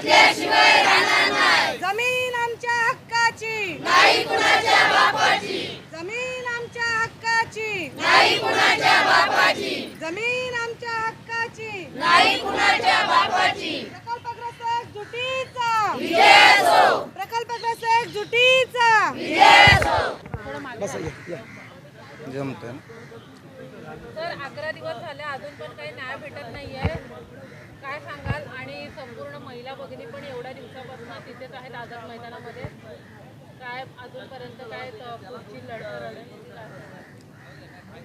लपल्याशिवाय राहणार नाही जमीन आमच्या हक्काची. नाही कुणाच्या बापाची. जमीन आमच्या हक्काची. नाही कुणाच्या बापाची. जमीन आमच्या हक्काची. नाही कुणाच्या बापाची. प्रकल्पग्रस्त एकजुटीचा विजय असो तर अकरा दिवस झाले अजून पण काही न्याय भेटत नाहीये. काय सांगाल? आणि संपूर्ण महिला भगिनी पण एवढ्या दिवसापासून तिथेच आहेत आझाद मैदानामध्ये. काय अजूनपर्यंत काय पुढची लढत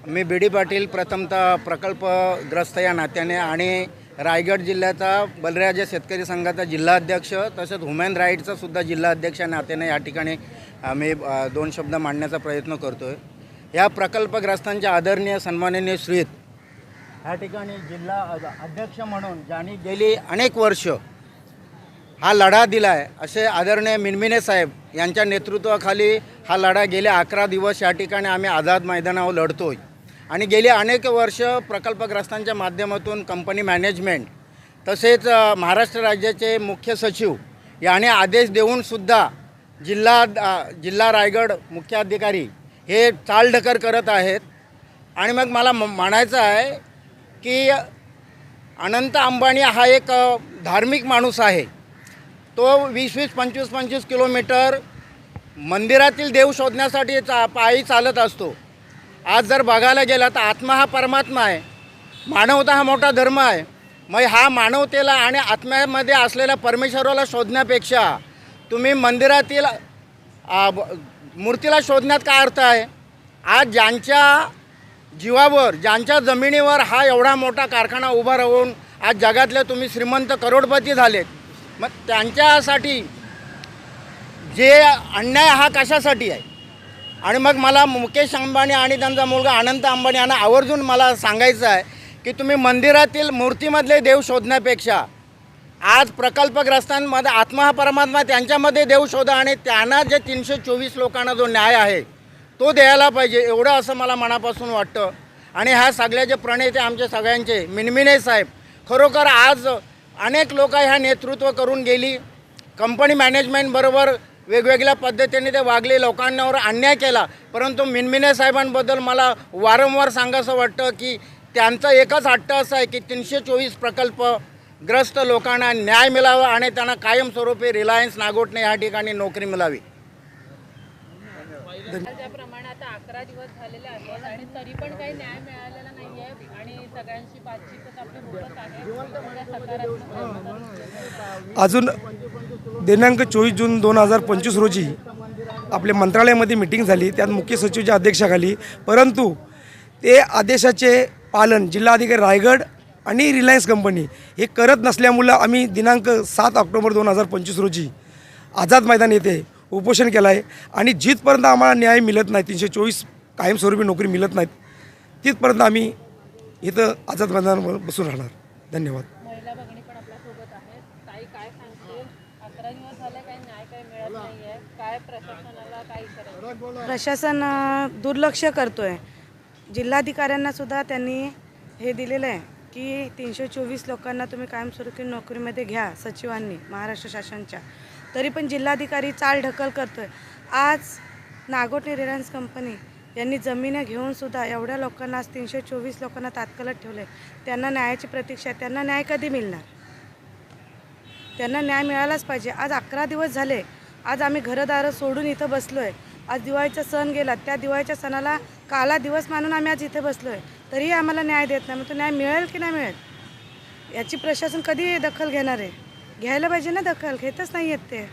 मी बी डी पाटील प्रथमतः प्रकल्पग्रस्त या नात्याने आणि रायगड जिल्ह्याचा बलराजा शेतकरी संघाचा जिल्हाध्यक्ष तसेच ह्युमन राईटचा सुद्धा जिल्हाध्यक्ष या नात्याने या ठिकाणी आम्ही दोन शब्द मांडण्याचा प्रयत्न करतो आहे या प्रकल्पग्रस्तांच्या आदरणीय सन्माननीय श्रीत ह्या ठिकाणी जिल्हा अध्यक्ष म्हणून ज्यांनी गेली अनेक वर्ष हा लढा दिला आहे असे आदरणीय मिनमिने साहेब यांच्या नेतृत्वाखाली हा लढा गेले अकरा दिवस या ठिकाणी आम्ही आझाद मैदानावर लढतोय. आणि गेली अनेक वर्ष प्रकल्पग्रस्तांच्या माध्यमातून कंपनी मॅनेजमेंट तसेच महाराष्ट्र राज्याचे मुख्य सचिव याने आदेश देऊनसुद्धा जिल्हा जिल्हा रायगड मुख्याधिकारी हे चालढकर करत आहेत. आणि मग मला म- म्हणायचं आहे की अनंत अंबानी हा एक धार्मिक माणूस आहे. तो वीस वीस पंचवीस पंचवीस किलोमीटर मंदिरातील देव शोधण्यासाठी चा पायी चालत असतो. आज जर बघायला गेला तर आत्मा हा परमात्मा आहे. मानवता हा मोठा धर्म आहे. मग हा मानवतेला आणि आत्म्यामध्ये असलेल्या परमेश्वराला शोधण्यापेक्षा तुम्ही मंदिरातील मूर्तीला शोधण्यात काय अर्थ आहे? आज ज्यांच्या जीवावर ज्यांच्या जमिनीवर हा एवढा मोठा कारखाना उभा राहून आज जगातले तुम्ही श्रीमंत करोडपती झालेत. मग त्यांच्यासाठी जे अन्याय हा कशासाठी आहे? आणि मग मला मुकेश अंबानी आणि त्यांचा मुलगा अनंत अंबानी यांना आवर्जून मला सांगायचं आहे की तुम्ही मंदिरातील मूर्तीमधले देव शोधण्यापेक्षा आज प्रकल्पग्रस्तांमध्ये आत्मा हा परमात्मा त्यांच्यामध्ये देव शोधा आणि त्यांना जे तीनशे चोवीस लोकांना जो न्याय आहे तो द्यायला पाहिजे एवढं असं मला मनापासून वाटतं. आणि ह्या सगळ्याचे प्रणेते आमचे सगळ्यांचे मिनमिने साहेब खरोखर आज अनेक लोक ह्या नेतृत्व करून गेली. कंपनी मॅनेजमेंटबरोबर वेगवेगळ्या पद्धतीने ते वागले लोकांवर अन्याय केला. परंतु मिनमिने साहेबांबद्दल मला वारंवार सांगायचं वाटतं की त्यांचा एकच हट्ट असा आहे की तीनशे चोवीस प्रकल्प ग्रस्त लोकांना न्याय मिळावा आणि त्यांना कायमस्वरूपी रिलायन्स नागोटने या ठिकाणी नोकरी मिळावी. ज्याप्रमाणे आता अकरा दिवस झालेले आहेत आणि तरी पण काही न्याय मिळालेला नाहीये आणि सगळ्यांशी बातचीतच आपली होतच आहे. त्या सकारात्मक आहे. अजून दिनांक चोवीस जून दोन हजार पंचवीस रोजी आपल्या मंत्रालयामध्ये मिटिंग झाली. त्यात मुख्य सचिवच्या अध्यक्षाखाली. परंतु ते आदेशाचे पालन जिल्हाधिकारी रायगड आणि रिलायन्स कंपनी हे करत नसल्यामुळं आम्ही दिनांक सात ऑक्टोबर दोन हजार पंचवीस रोजी आझाद मैदान येथे उपोषण केलं आहे आणि जिथपर्यंत आम्हाला न्याय मिळत नाही तीनशे चोवीस कायमस्वरूपी नोकरी मिळत नाहीत तिथपर्यंत आम्ही इथं आझाद मैदानावर बसून राहणार. धन्यवाद. महिला भगिनी पण आपल्यासोबत आहेत. ताई काय सांगतील? अकरा दिवस झाले काही न्याय काही मिळत नाहीये. काय प्रशासनाला काय इशारा प्रशासन दुर्लक्ष करतोय. जिल्हाधिकाऱ्यांना सुद्धा त्यांनी हे दिलेलं आहे की तीनशे चोवीस लोकांना तुम्ही कायमस्वरूपी नोकरीमध्ये घ्या सचिवांनी महाराष्ट्र शासनच्या. तरी पण जिल्हाधिकारी चाल ढकल करतोय. आज नागोटे रिलायन्स कंपनी यांनी जमिनी घेऊनसुद्धा एवढ्या लोकांना आज तीनशे चोवीस लोकांना तात्काळात ठेवले त्यांना न्यायाची प्रतीक्षा आहे. त्यांना न्याय कधी मिळणार? त्यांना न्याय मिळालाच पाहिजे. आज अकरा दिवस झाले. आज आम्ही घरदारं सोडून इथं बसलो आहे आज दिवाळीचा सण गेला. त्या दिवाळीच्या सणाला काला दिवस मानून आम्ही आज इथे बसलो आहे तरीही आम्हाला न्याय देत नाही. मग तो न्याय मिळेल की नाही मिळेल? याची प्रशासन कधी दखल घेणार आहे? घ्यायला पाहिजे ना दखल घेतच नाही आहेत ते.